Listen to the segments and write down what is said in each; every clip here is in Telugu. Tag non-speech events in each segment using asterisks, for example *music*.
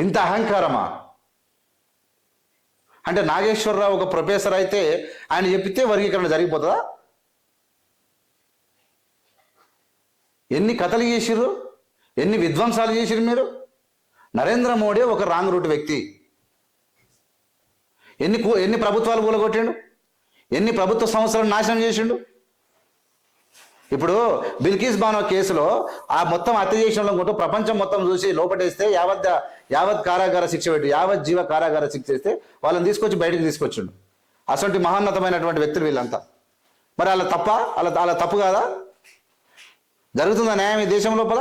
ఇంత అహంకారమా? అంటే నాగేశ్వరరావు ఒక ప్రొఫెసర్ అయితే ఆయన చెప్తే వర్గీకరణ జరిగిపోతుందా? ఎన్ని కథలు చేసిర్రు? ఎన్ని విధ్వంసాలు చేసిరు మీరు? నరేంద్ర మోడీ ఒక రాంగ్ రూట్ వ్యక్తి. ఎన్ని కూ- ఎన్ని ప్రభుత్వాలు కూలగొట్టిండు? ఎన్ని ప్రభుత్వ సంస్థలను నాశనం చేసిండు? ఇప్పుడు బిల్కిస్ బానో కేసులో ఆ మొత్తం హత్య చేసిన వాళ్ళని కొట్టు ప్రపంచం మొత్తం చూసి లోపటేస్తే యావత్ యావత్ కారాగార శిక్ష పెట్టి యావత్ జీవ కారాగార శిక్ష చేస్తే వాళ్ళని తీసుకొచ్చి బయటకు తీసుకొచ్చిండు. అటువంటి మహోన్నతమైనటువంటి వ్యక్తులు వీళ్ళంతా. మరి వాళ్ళ తప్ప వాళ్ళ వాళ్ళ తప్పు కాదా? జరుగుతుందా న్యాయం ఈ దేశం లోపల?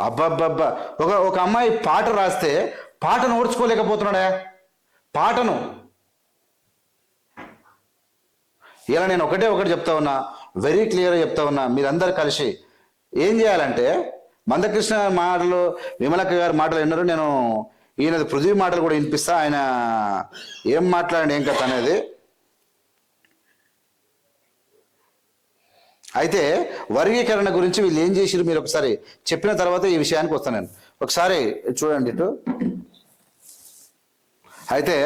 అబ్బబ్బబ్బా. ఒక ఒక అమ్మాయి పాట రాస్తే పాటను ఓడ్చుకోలేకపోతున్నాడా? పాటను. ఇలా నేను ఒకటే ఒకటి చెప్తా ఉన్నా వెరీ క్లియర్గా చెప్తా ఉన్నా మీరందరు కలిసి ఏం చేయాలంటే మందకృష్ణ మాటలు విమలక్క గారి మాటలు విన్నారు నేను ఈయనది పృథ్వీ మాటలు కూడా వినిపిస్తా ఆయన ఏం మాట్లాడండి ఏం కథ అనేది. అయితే వర్గీకరణ గురించి వీళ్ళు ఏం చేసిరు మీరు ఒకసారి చెప్పిన తర్వాత ఈ విషయానికి వస్తాను నేను. ఒకసారి చూడండి ఇటు. అయితే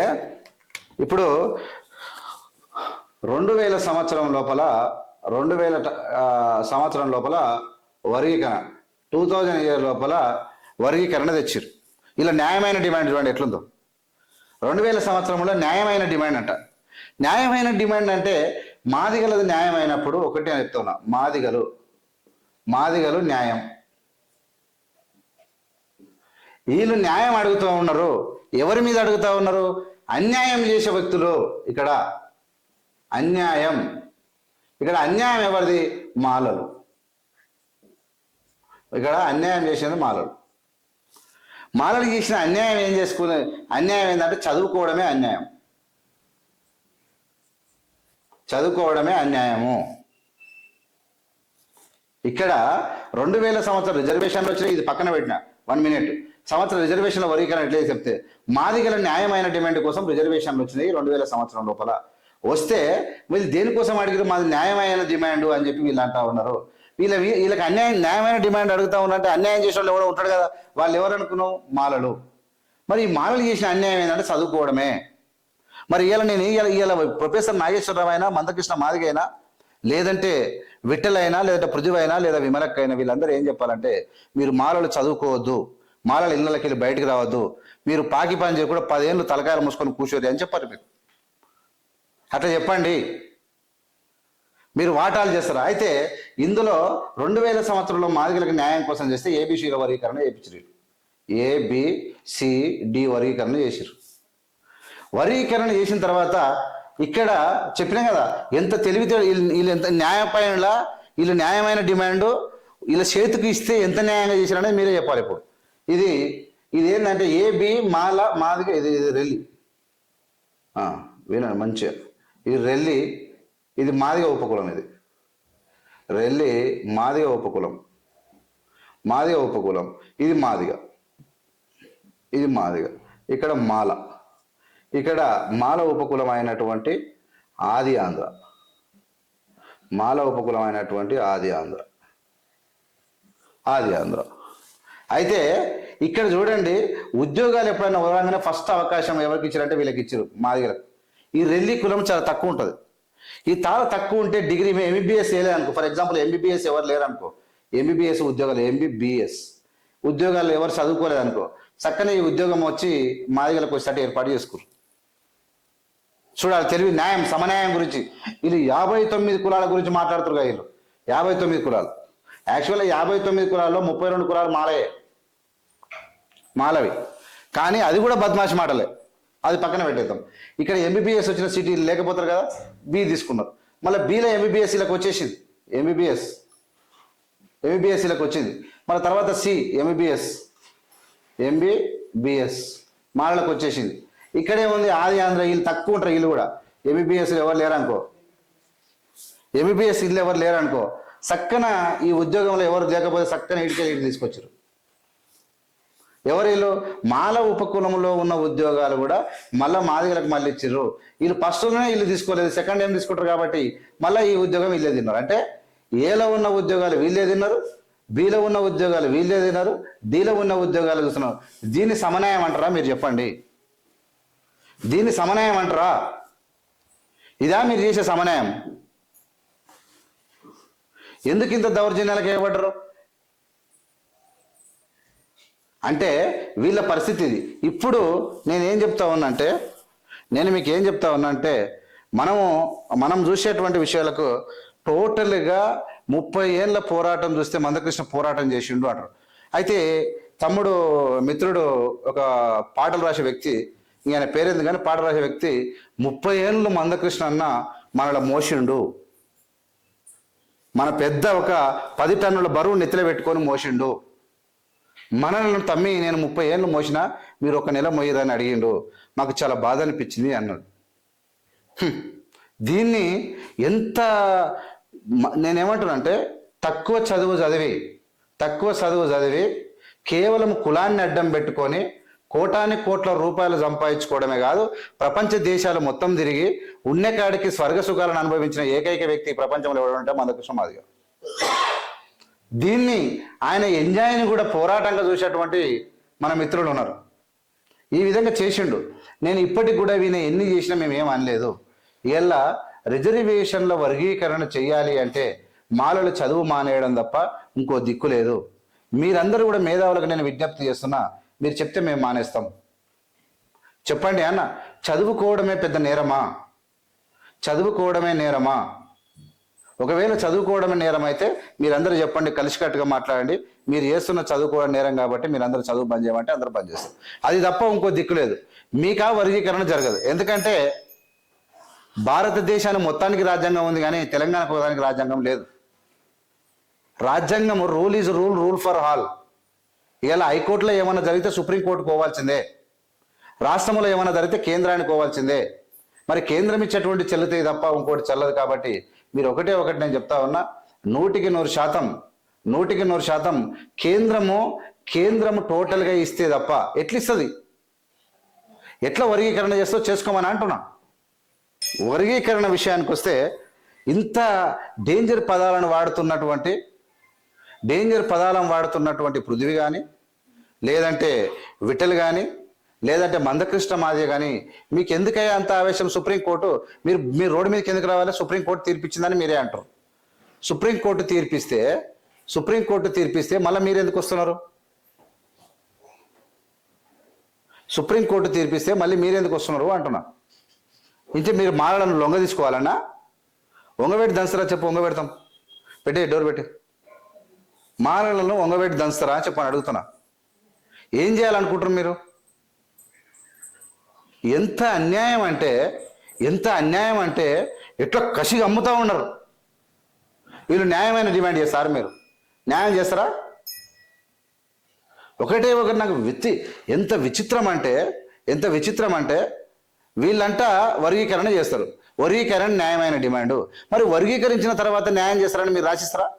ఇప్పుడు రెండు వేల సంవత్సరం లోపల రెండు వేల సంవత్సరం లోపల వర్గీకరణ. టూ థౌజండ్ ఇయర్ లోపల వర్గీకరణ తెచ్చిర్రు. ఇలా న్యాయమైన డిమాండ్ చూడండి ఎట్లుందో. రెండు వేల సంవత్సరంలో న్యాయమైన డిమాండ్ అంట. న్యాయమైన డిమాండ్ అంటే మాదిగలది న్యాయమైనప్పుడు ఒకటి అని చెప్తున్నా. మాదిగలు. మాదిగలు న్యాయం. వీళ్ళు న్యాయం అడుగుతూ ఉన్నారు. ఎవరి మీద అడుగుతా ఉన్నారు? అన్యాయం చేసే వ్యక్తులు ఇక్కడ అన్యాయం. ఇక్కడ అన్యాయం ఎవరిది? మాలలు. ఇక్కడ అన్యాయం చేసేది మాలలు. మాలలు చేసిన అన్యాయం ఏం చేసుకునే అన్యాయం ఏంటంటే చదువుకోవడమే అన్యాయం. చదువుకోవడమే అన్యాయము. ఇక్కడ రెండు వేల సంవత్సరం రిజర్వేషన్లు వచ్చినాయి ఇది పక్కన పెట్టిన. One minute. సంవత్సరం రిజర్వేషన్ల వర్గీకరణ ఎట్లయితే చెప్తే మాదిగల న్యాయమైన డిమాండ్ కోసం రిజర్వేషన్లు వచ్చినాయి రెండు వేల సంవత్సరం లోపల. వస్తే వీళ్ళు దేనికోసం అడిగారు మాది న్యాయమైన డిమాండ్ అని చెప్పి వీళ్ళు అంటా ఉన్నారు. వీళ్ళ వీళ్ళకి అన్యాయం న్యాయమైన డిమాండ్ అడుగుతా ఉన్నారంటే అన్యాయం చేసిన వాళ్ళు ఎవడో ఉంటాడు కదా. వాళ్ళు ఎవరు అనుకున్నావు? మాలలు. మరి ఈ మాలలు చేసిన అన్యాయం ఏంటంటే చదువుకోవడమే. మరి ఇలా నేను ఇలా ఇవాళ ప్రొఫెసర్ నాగేశ్వరరావు అయినా మందకృష్ణ మాదిగైనా లేదంటే విట్టలైనా లేదంటే పృథివైనా లేదా విమలక్కైనా వీళ్ళందరూ ఏం చెప్పాలంటే మీరు మాలలు చదువుకోవద్దు. మాలలు ఇళ్ళకి వెళ్ళి బయటకు రావద్దు. మీరు పాకి పని చేయకుండా పదేళ్ళు తలకాయలు మూసుకొని కూర్చోరు అని చెప్పారు మీరు అట్లా చెప్పండి. మీరు వాటాలు చేస్తారు? అయితే ఇందులో రెండు వేల సంవత్సరంలో మాదిగలకు న్యాయం కోసం చేస్తే ఏబిసిల వర్గీకరణ చేయించారు ఏబిసిడి వర్గీకరణ చేసిరు వర్గీకరణ చేసిన తర్వాత ఇక్కడ చెప్పినా కదా ఎంత తెలివితే వీళ్ళు ఎంత న్యాయపైన వీళ్ళు న్యాయమైన డిమాండ్ వీళ్ళ చేతికి ఇస్తే ఎంత న్యాయంగా చేశారనేది మీరే చెప్పాలి ఇప్పుడు. ఇది ఇది ఏంటంటే ఏబి మాల మాదిగా ఇది ఇది రెల్లి వినండి మంచిగా. ఇది రెల్లి ఇది మాదిగ ఉపకులం ఇది. రెల్లి మాదిగ ఉపకులం. మాదిగ ఉపకులం. ఇది మాదిగ. ఇది మాదిగ. ఇక్కడ మాల. ఇక్కడ మాల ఉపకులం అయినటువంటి ఆది ఆంధ్ర. మాల ఉపకులం అయినటువంటి ఆది ఆంధ్ర. ఆది ఆంధ్ర. అయితే ఇక్కడ చూడండి ఉద్యోగాలు ఎప్పుడైనా వదలంగానే ఫస్ట్ అవకాశం ఎవరికి ఇచ్చారంటే వీళ్ళకి ఇచ్చారు మాదిగలకు. ఈ రెల్లి కులం చాలా తక్కువ ఉంటుంది. ఈ తాళ తక్కువ ఉంటే డిగ్రీ ఎంబీబీఎస్ వేయలేదు అనుకో. ఫర్ ఎగ్జాంపుల్ ఎంబీబీఎస్ ఎవరు లేరు అనుకో. ఎంబీబీఎస్ ఉద్యోగాలు ఎంబీబీఎస్ ఉద్యోగాలు ఎవరు చదువుకోలేదు అనుకో. చక్కని ఈ ఉద్యోగం వచ్చి మాదిగలకు వచ్చేటట్టు ఏర్పాటు చేసుకురు చూడాలి తెలివి న్యాయం సమన్యాయం గురించి. వీళ్ళు యాభై తొమ్మిది కులాల గురించి మాట్లాడుతారు కదా వీళ్ళు. యాభై తొమ్మిది కులాలు. యాక్చువల్గా యాభై తొమ్మిది కులాల్లో ముప్పై రెండు కులాలు మాలయే. మాలవి. కానీ అది కూడా బద్మాషి మాటలే. అది పక్కన పెట్టేద్దాం. ఇక్కడ ఎంబీబీఎస్ వచ్చిన సిటీ లేకపోతారు కదా బి తీసుకున్నారు. మళ్ళీ బీలో ఎంబీబీఎస్ ఇలాకి వచ్చేసింది. ఎంబీబీఎస్ ఎంబీబీఎస్ ఇలాకి వచ్చింది. మళ్ళీ తర్వాత సి ఎంబీబీఎస్ ఎంబీబీఎస్ మాలలకు వచ్చేసింది. ఇక్కడే ఉంది ఆది ఆంధ్ర వీళ్ళు తక్కువ ఉంటారు వీళ్ళు కూడా. ఎంబీబీఎస్లు ఎవరు లేరనుకో ఎంబీబీఎస్ ఇల్లు ఎవరు లేరనుకో చక్కన ఈ ఉద్యోగంలో ఎవరు లేకపోతే చక్కన ఇటుకెళ్ళి ఇటు తీసుకొచ్చారు. ఎవరిలో మాల ఉపకులంలో ఉన్న ఉద్యోగాలు కూడా మళ్ళీ మాదిగలకు మళ్ళీ ఇచ్చిర్రు. వీళ్ళు ఫస్ట్లోనే వీళ్ళు తీసుకోలేదు సెకండ్ ఏం తీసుకుంటారు కాబట్టి మళ్ళీ ఈ ఉద్యోగం వీళ్ళే తిన్నారు. అంటే ఏలో ఉన్న ఉద్యోగాలు వీళ్ళే తిన్నారు బీలో ఉన్న ఉద్యోగాలు వీళ్ళే తిన్నారు డీలో ఉన్న ఉద్యోగాలు చూస్తున్నారు దీన్ని సమన్వయం అంటారా మీరు చెప్పండి? దీన్ని సమన్వయం అంటారా? ఇదా మీరు చేసే సమన్వయం. ఎందుకు ఇంత దౌర్జన్యాలకు ఏర్పడరు అంటే వీళ్ళ పరిస్థితి ఇది. ఇప్పుడు నేను ఏం చెప్తా ఉన్నంటే నేను మీకు ఏం చెప్తా ఉన్నంటే మనము మనం చూసేటువంటి విషయాలకు టోటల్గా ముప్పై ఏళ్ళ పోరాటం చూస్తే మందకృష్ణ పోరాటం చేసిండు అంటారు. అయితే తమ్ముడు మిత్రుడు ఒక పాటలు రాసే వ్యక్తి ఇంక పేరేంది కానీ పాటలు రాసే వ్యక్తి ముప్పై ఏళ్ళు మందకృష్ణ అన్న మనల మోసిండు. మన పెద్ద ఒక పది టన్నుల బరువు నెత్తిలో పెట్టుకొని మోసిండు. మనల్ని తమ్మి నేను ముప్పై ఏళ్ళు మోసినా మీరు ఒక నెల మోయదని అడిగిండు. మాకు చాలా బాధ అనిపించింది అన్నాడు. దీన్ని ఎంత నేనేమంటున్నానంటే తక్కువ చదువు చదివి తక్కువ చదువు చదివి కేవలం కులాన్ని అడ్డం పెట్టుకొని కోటాని కోట్ల రూపాయలు సంపాదించుకోవడమే కాదు ప్రపంచ దేశాలు మొత్తం తిరిగి ఉన్నకాడికి స్వర్గ సుఖాలను అనుభవించిన ఏకైక వ్యక్తి ప్రపంచంలో ఎవడంటే మందకృష్ణ మాదిగ దీన్ని ఆయన ఎంజాయ్ని కూడా పోరాటంగా చూసేటువంటి మన మిత్రులు ఉన్నారు. ఈ విధంగా చేసిండు. నేను ఇప్పటికి కూడా ఈయన ఎన్ని చేసినా మేము ఏం అనలేదు. ఇలా రిజర్వేషన్ల వర్గీకరణ చేయాలి అంటే మాలలు చదువు మానేయడం తప్ప ఇంకో దిక్కు లేదు. మీరందరూ కూడా మేధావులకు నేను విజ్ఞప్తి చేస్తున్నా మీరు చెప్తే మేము మానేస్తాం. చెప్పండి అన్న చదువుకోవడమే పెద్ద నేరమా? చదువుకోవడమే నేరమా? ఒకవేళ చదువుకోవడమే నేరం అయితే మీరందరూ చెప్పండి కలిసికట్టుగా మాట్లాడండి. మీరు చేస్తున్న చదువుకోవడం నేరం కాబట్టి మీరందరూ చదువు బంద్ చేయమంటే అందరూ బంద్ చేస్తారు. అది తప్ప ఇంకో దిక్కు లేదు. మీకా వర్గీకరణ జరగదు. ఎందుకంటే భారతదేశాన్ని మొత్తానికి రాజ్యాంగం ఉంది కానీ తెలంగాణ ఒకదానికి రాజ్యాంగం లేదు. రాజ్యాంగం rule is rule rule for all. ఇలా హైకోర్టులో ఏమైనా జరిగితే సుప్రీంకోర్టు పోవాల్సిందే. రాష్ట్రంలో ఏమైనా జరిగితే కేంద్రానికి పోవాల్సిందే. మరి కేంద్రం ఇచ్చేటువంటి చెల్లుతాయి తప్ప ఇంకోటి చెల్లదు కాబట్టి మీరు ఒకటే ఒకటి నేను చెప్తా ఉన్నా నూటికి నూరు శాతం నూటికి నూరు శాతం కేంద్రము కేంద్రము టోటల్గా ఇస్తే తప్ప ఎట్లిస్తుంది? ఎట్లా వర్గీకరణ చేస్తో చేసుకోమని అంటున్నా. వర్గీకరణ విషయానికి వస్తే ఇంత డేంజర్ పదాలను వాడుతున్నటువంటి డేంజర్ పదాలను వాడుతున్నటువంటి పృథ్వీ కానీ లేదంటే విఠల్ కానీ లేదంటే మందకృష్ణ మాదే కానీ మీకు ఎందుకే అంత ఆవేశం సుప్రీంకోర్టు మీరు మీరు రోడ్డు మీదకి ఎందుకు రావాలి? సుప్రీంకోర్టు తీర్పిచ్చిందని మీరే అంటారు. సుప్రీంకోర్టు తీర్పిస్తే సుప్రీంకోర్టు తీర్పిస్తే మళ్ళీ మీరు ఎందుకు వస్తున్నారు సుప్రీంకోర్టు తీర్పిస్తే మళ్ళీ మీరు ఎందుకు వస్తున్నారు అంటున్నా. ఇంకే మీరు మాలను లొంగ తీసుకోవాలన్నా? వంగబెట్టి దంసరా చెప్పు వంగబెడతాం పెట్టే డోర్ పెట్టి. మాలలను వంగబెట్టి దంసరా చెప్పని అడుగుతున్నా. ఏం చేయాలనుకుంటున్నారు మీరు? ఎంత అన్యాయం అంటే ఎంత అన్యాయం అంటే ఎట్లా కసిగా అమ్ముతూ ఉన్నారు. వీళ్ళు న్యాయమైన డిమాండ్ చేస్తారు మీరు. న్యాయం చేస్తారా? ఒకటే ఒకటి నాకు విచి ఎంత విచిత్రం అంటే ఎంత విచిత్రం అంటే వీళ్ళంట వర్గీకరణ చేస్తారు. వర్గీకరణ న్యాయమైన డిమాండు. మరి వర్గీకరించిన తర్వాత న్యాయం చేస్తారని మీరు రాసిస్తారా?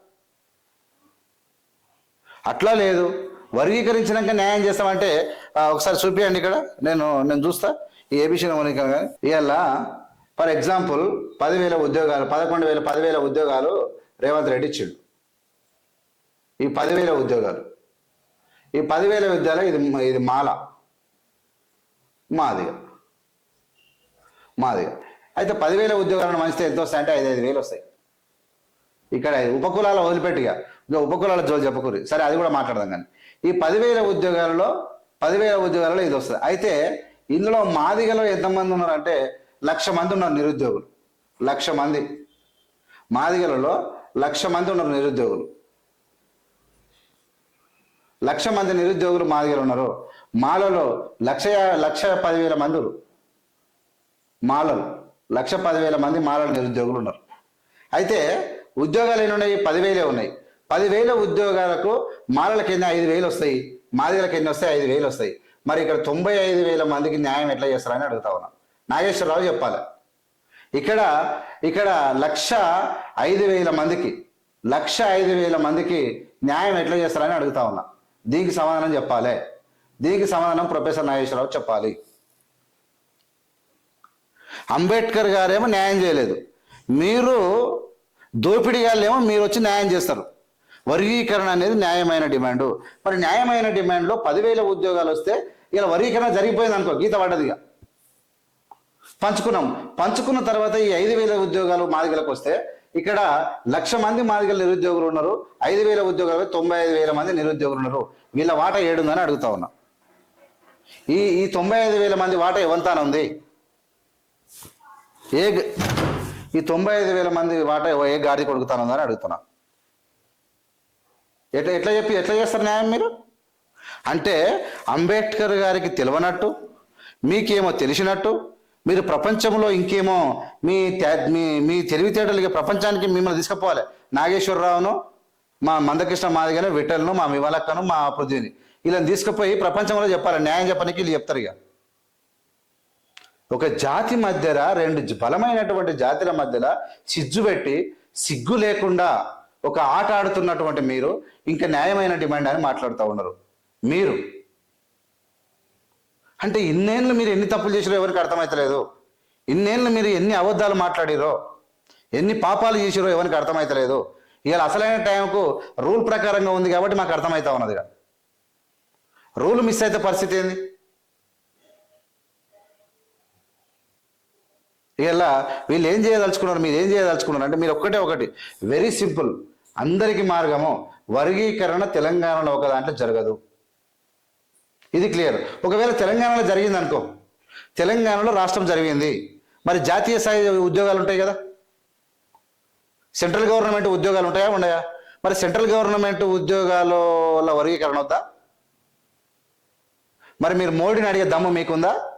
అట్లా లేదు. వర్గీకరించినాక న్యాయం చేస్తామంటే ఒకసారి చూపియండి ఇక్కడ. నేను నేను చూస్తా. ఈ ఏబిసి వర్గీకరణ ఇలా ఫర్ ఎగ్జాంపుల్ పదివేల ఉద్యోగాలు పదకొండు వేల పదివేల ఉద్యోగాలు రేవంత్ రెడ్డి ఇచ్చిండు. ఈ పదివేల ఉద్యోగాలు. ఈ పదివేల ఉద్యోగాలు ఇది ఇది మాల. మాదిగ. మాదిగ. అయితే పదివేల ఉద్యోగాలను మంచితే ఎంత వస్తాయంటే ఐదు ఐదు వేలు వస్తాయి. ఇక్కడ ఉపకులాల వదిలిపెట్టిగా ఇంకా. ఉపకులాల జోలు చెప్పకూరి. సరే అది కూడా మాట్లాడదాం కానీ. ఈ పదివేల ఉద్యోగాలలో పదివేల ఉద్యోగాలలో ఇది వస్తుంది. అయితే ఇందులో మాదిగలో ఎంతమంది ఉన్నారంటే లక్ష మంది ఉన్నారు నిరుద్యోగులు. లక్ష మంది. మాదిగలలో లక్ష మంది ఉన్నారు నిరుద్యోగులు. లక్ష మంది నిరుద్యోగులు మాదిగలు ఉన్నారు. మాలలో లక్ష లక్ష పదివేల మంది మాలలు. లక్ష పదివేల మంది మాలల నిరుద్యోగులు ఉన్నారు. అయితే ఉద్యోగాలు ఎన్ని ఉన్నాయి? పదివేలే ఉన్నాయి. పదివేల ఉద్యోగాలకు మాలలకి ఎన్ని? ఐదు వేలు వస్తాయి. మాదిగల ఎన్ని వస్తాయి? ఐదు వేలు వస్తాయి. మరి ఇక్కడ తొంభై ఐదు వేల మందికి న్యాయం ఎట్లా చేస్తారని అడుగుతా ఉన్నా. నాగేశ్వరరావు చెప్పాలి. ఇక్కడ ఇక్కడ లక్ష ఐదు వేల మందికి లక్ష ఐదు వేల మందికి న్యాయం ఎట్లా చేస్తారని అడుగుతా ఉన్నా. దీనికి సమాధానం చెప్పాలి. దీనికి సమాధానం ప్రొఫెసర్ నాగేశ్వరరావు చెప్పాలి. అంబేద్కర్ గారేమో న్యాయం చేయలేదు. మీరు దోపిడీ గారులేమో మీరు వచ్చి న్యాయం చేస్తారు. వర్గీకరణ అనేది న్యాయమైన డిమాండ్. మరి న్యాయమైన డిమాండ్లో పదివేల ఉద్యోగాలు వస్తే ఇలా వర్గీకరణ జరిగిపోయింది అనుకో గీత పడ్డది ఇక. పంచుకున్నాం. పంచుకున్న తర్వాత ఈ ఐదు వేల ఉద్యోగాలు మాదిగలకు వస్తే ఇక్కడ లక్ష మంది మాదిగల నిరుద్యోగులు ఉన్నారు. ఐదు వేల ఉద్యోగాలు తొంభై ఐదు వేల మంది నిరుద్యోగులు ఉన్నారు. వీళ్ళ వాటా ఏడుందని అడుగుతా ఉన్నా. ఈ ఈ తొంభై ఐదు వేల మంది వాటా ఎవంతాన ఉంది. ఏ ఈ తొంభై ఐదు వేల మంది వాటా ఏ గాడి కొడుకుతానుందని అడుగుతున్నా. ఎట్లా ఎట్లా చెప్పి ఎట్లా చేస్తారు న్యాయం మీరు? అంటే అంబేద్కర్ గారికి తెలియనట్టు మీకేమో తెలిసినట్టు మీరు ప్రపంచంలో ఇంకేమో మీ మీ మీ తెలివితేటలకి ప్రపంచానికి మిమ్మల్ని తీసుకుపోవాలి. నాగేశ్వరరావును మా మందకృష్ణ మాదిగను విఠల్ను మా మివలక్కను మా పృథ్వీని. వీళ్ళని తీసుకుపోయి ప్రపంచంలో చెప్పాలి. న్యాయం చెప్పడానికి వీళ్ళు చెప్తారు ఇక. ఒక జాతి మధ్యన రెండు బలమైనటువంటి జాతుల మధ్యలో సిజ్జు పెట్టి సిగ్గు లేకుండా ఒక ఆట ఆడుతున్నటువంటి మీరు ఇంకా న్యాయమైన డిమాండ్ అని మాట్లాడుతూ ఉన్నారు. మీరు. అంటే ఇన్నేళ్ళు మీరు ఎన్ని తప్పులు చేసిరో ఎవరికి అర్థమవుతలేదు ఇన్నేళ్ళు మీరు ఎన్ని అబద్ధాలు మాట్లాడిరో ఎన్ని పాపాలు చేసిరో ఎవరికి అర్థమవుతలేదు ఇవాళ అసలైన టైంకు రూల్ ప్రకారంగా ఉంది కాబట్టి మాకు అర్థమవుతా ఉన్నది ఇక. రూల్ మిస్ అయితే పరిస్థితి ఏంది? ఇలా వీళ్ళు ఏం చేయదలుచుకున్నారు మీరు ఏం చేయదలుచుకున్నారు? అంటే మీరు ఒక్కటే ఒకటి వెరీ సింపుల్ అందరికి మార్గము వర్గీకరణ తెలంగాణలో ఒక దాంట్లో జరగదు. ఇది క్లియర్. ఒకవేళ తెలంగాణలో జరిగింది అనుకో తెలంగాణలో రాష్ట్రం జరిగింది మరి జాతీయ స్థాయి ఉద్యోగాలు ఉంటాయి కదా? సెంట్రల్ గవర్నమెంట్ ఉద్యోగాలు ఉంటాయా? ఉండయా? మరి సెంట్రల్ గవర్నమెంట్ ఉద్యోగాల వల్ల వర్గీకరణ వద్దా? మరి మీరు మోడీని అడిగే దమ్ము మీకుందా?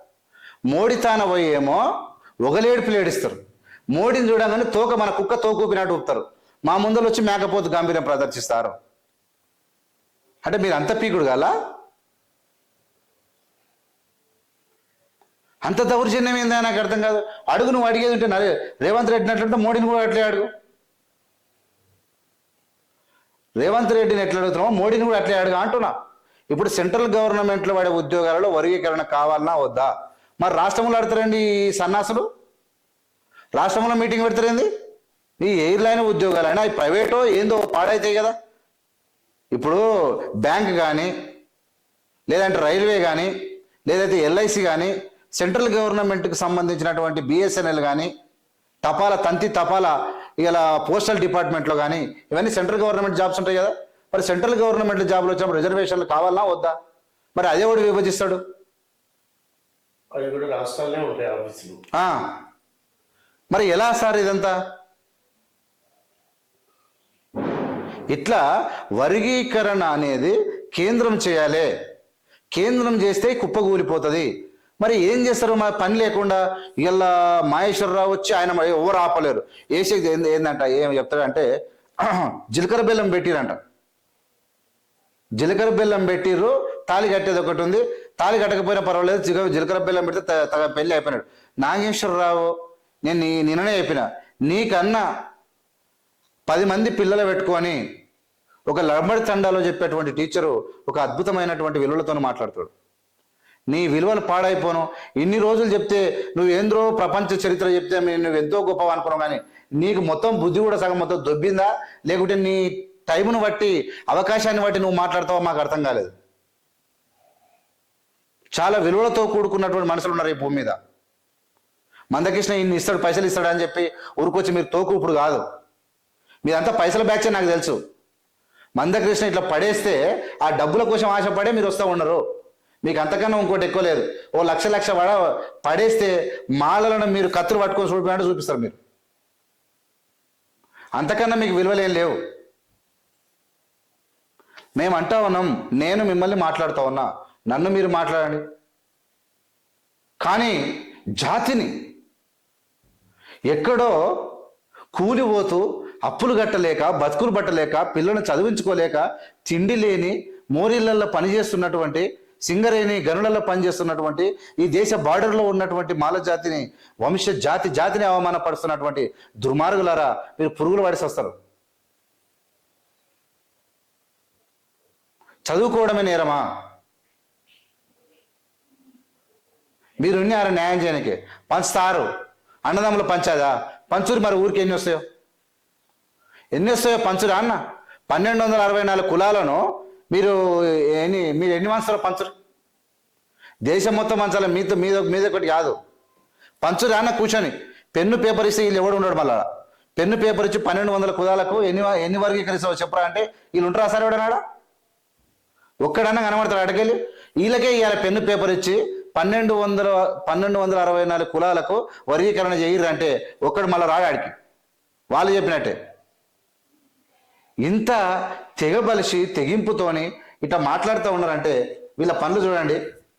మోడీ తాన పోయేమో ఏమో ఒకలేడుపులు ఏడిస్తారు. మోడీని చూడగానే తోక మన కుక్క తోకూపినట్టు ఊపుతారు. మా ముందర వచ్చి మేకపోతు గాంభీర్యం ప్రదర్శిస్తారు. అంటే మీరు అంత పీకుడు కాలా? అంత దౌర్జన్యం ఏందా నాకు అర్థం కాదు. అడుగు నువ్వు అడిగేది ఉంటే నరే రేవంత్ రెడ్డిని అట్లంటే మోడీని కూడా అట్లే అడుగు. రేవంత్ రెడ్డిని ఎట్లా అడుగుతున్నావు మోడీని కూడా అట్లే అడుగు అంటున్నా. ఇప్పుడు సెంట్రల్ గవర్నమెంట్లో వాడే ఉద్యోగాలలో వర్గీకరణ కావాలన్నా వద్దా? మరి రాష్ట్రంలో ఆడతారండి ఈ సన్నాసులు? రాష్ట్రంలో మీటింగ్ పెడతారేంది ఈ ఎయిర్లైన్ ఉద్యోగాలైనా ఈ ప్రైవేటో ఏందో పాడైతాయి కదా. ఇప్పుడు బ్యాంక్ కానీ లేదంటే రైల్వే కానీ లేదైతే ఎల్ఐసి కానీ సెంట్రల్ గవర్నమెంట్కి సంబంధించినటువంటి బిఎస్ఎన్ఎల్ కానీ తపాలా తంతి తపాలా ఇలా పోస్టల్ డిపార్ట్మెంట్లో కానీ ఇవన్నీ సెంట్రల్ గవర్నమెంట్ జాబ్స్ ఉంటాయి కదా. మరి సెంట్రల్ గవర్నమెంట్ జాబ్లు వచ్చినప్పుడు రిజర్వేషన్లు కావాలన్నా వద్దా? మరి అదే వాడు విభజిస్తాడు. మరి ఎలా సార్ ఇదంతా? ఇట్లా వర్గీకరణ అనేది కేంద్రం చేయాలి. కేంద్రం చేస్తే కుప్పగూలిపోతుంది మరి ఏం చేస్తారు? మా పని లేకుండా ఇలా మహేశ్వరరావు వచ్చి ఆయన ఎవరు ఆపలేరు? ఏసీ ఏంది ఏందంట ఏం చెప్తాడంటే *clears throat* జీలకర్ర బెల్లం పెట్టిరంట. జీలకర్ర బెల్లం పెట్టిర్రు తాళి కట్టేది ఒకటి ఉంది. తాళి కట్టకపోయినా పర్వాలేదు జీలకర్ర బెల్లం పెడితే తగ పెళ్ళి అయిపోయినాడు. నాగేశ్వరరావు నేను నీ నిన్ననే చెప్పిన నీకన్నా పది మంది పిల్లలు పెట్టుకొని ఒక లమ్మడి తండాలో చెప్పేటువంటి టీచరు ఒక అద్భుతమైనటువంటి విలువలతో మాట్లాడతాడు. నీ విలువలు పాడైపోను. ఇన్ని రోజులు చెప్తే నువ్వేంద్రో ప్రపంచ చరిత్ర చెప్తే నువ్వు ఎంతో గొప్ప అనుకున్నావు కానీ నీకు మొత్తం బుద్ధి కూడా సగం మొత్తం దొబ్బిందా? లేకుంటే నీ టైంను బట్టి అవకాశాన్ని బట్టి నువ్వు మాట్లాడతావో మాకు అర్థం కాలేదు. చాలా విలువలతో కూడుకున్నటువంటి మనుషులు ఉన్నారు ఈ భూమి మీద. మందకృష్ణ ఇన్ని ఇస్తాడు పైసలు ఇస్తాడు అని చెప్పి ఊరుకొచ్చి మీరు తోకు ఇప్పుడు కాదు. మీరంతా పైసల బ్యాచే నాకు తెలుసు. మందకృష్ణ ఇట్లా పడేస్తే ఆ డబ్బుల కోసం ఆశపడే మీరు వస్తూ ఉండరు మీకు అంతకన్నా ఇంకోటి ఎక్కువ లేదు. ఓ లక్ష లక్ష పడ పడేస్తే మాలలను మీరు కత్తులు పట్టుకొని చూపినట్టు చూపిస్తారు మీరు. అంతకన్నా మీకు విలువలేం లేవు. మేము అంటా ఉన్నాం నేను మిమ్మల్ని మాట్లాడుతూ ఉన్నా. నన్ను మీరు మాట్లాడండి. కానీ జాతిని ఎక్కడో కూలిపోతూ అప్పులు కట్టలేక బతుకులు పట్టలేక పిల్లలను చదివించుకోలేక తిండి లేని మోరిళ్ళలో పనిచేస్తున్నటువంటి సింగరేణి గనులలో పనిచేస్తున్నటువంటి ఈ దేశ బార్డర్లో ఉన్నటువంటి మాల జాతిని వంశ జాతి జాతిని అవమానపరుస్తున్నటువంటి దుర్మార్గులారా మీరు పురుగులు పడిసి వస్తారు. చదువుకోవడమే నేరమా? మీరు ఉన్నారా న్యాయం చేయడానికి పంచుతారు. అన్నదమ్ములు పంచాదా? పంచురు మరి ఊరికి ఎన్ని వస్తాయో? ఎన్ని వస్తాయో పంచురా అన్న? పన్నెండు వందల అరవై నాలుగు కులాలను మీరు ఎన్ని మీరు ఎన్ని మంత్సాలు పంచరు? దేశం మొత్తం మంచాలి మీతో మీద మీద ఒకటి కాదు. పంచురు అన్న కూర్చొని. పెన్ను పేపర్ ఇస్తే వీళ్ళు ఎవడు ఉండడు మళ్ళా? పెన్ను పేపర్ ఇచ్చి పన్నెండు వందల కులాలకు ఎన్ని ఎన్ని వర్గీకరిస్తావు చెప్పరా అంటే వీళ్ళు ఉంటారా సార్ ఎవడన్నాడా ఒక్కడన్నా కనబడతాడు అడగలి వీళ్ళకే ఇవాళ పెన్ను పేపర్ ఇచ్చి పన్నెండు వందల పన్నెండు వందల అరవై నాలుగు కులాలకు వర్గీకరణ చేయరు అంటే ఒక్కడు మళ్ళీ రాడాడికి వాళ్ళు చెప్పినట్టే. ఇంత తెగబలిసి తెగింపుతోని ఇట్లా మాట్లాడుతూ ఉన్నారంటే వీళ్ళ పనులు చూడండి.